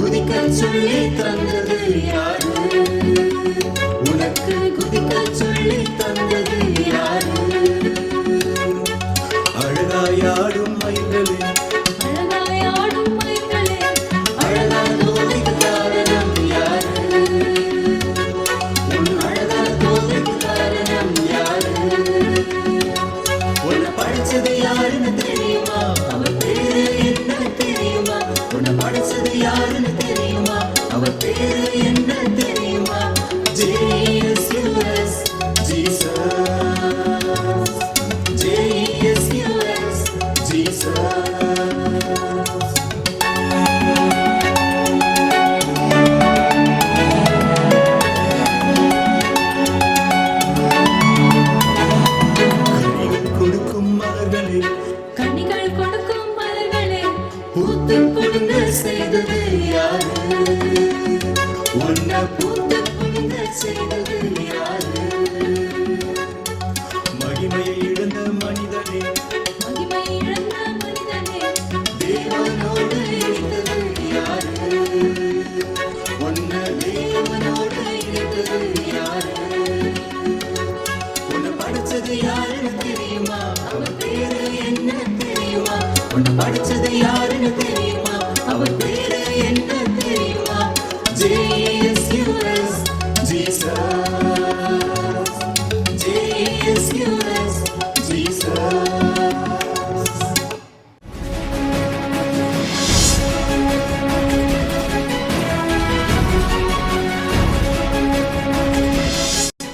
தந்தது யாரு? உனக்கு குதிக்க சொல்லி தந்தது யாரு? அழகாயாடும் மயில்களே அழகாய் ஆடும் மயில்களே அழகான தோகைக்கு காரணம் யாரு? உன் அழகான தோகைக்கு காரணம் யாரு? உன்னை படைச்சது யாருன்னு தெரியுமா? அவர் பூத்து கொடுங்க செய்தது யாரு? உன்னை பூத்து கொடுங்க செய்தது யாரு? மகிமையை இழந்த மனிதனே. மகிமையை இழந்த மனிதனே தேவனோடு இருந்தது யாரு? உன்னை தேவனோடு இருந்தது யாரு? உன்னை படைச்சது யாருக்கு is you Jesus.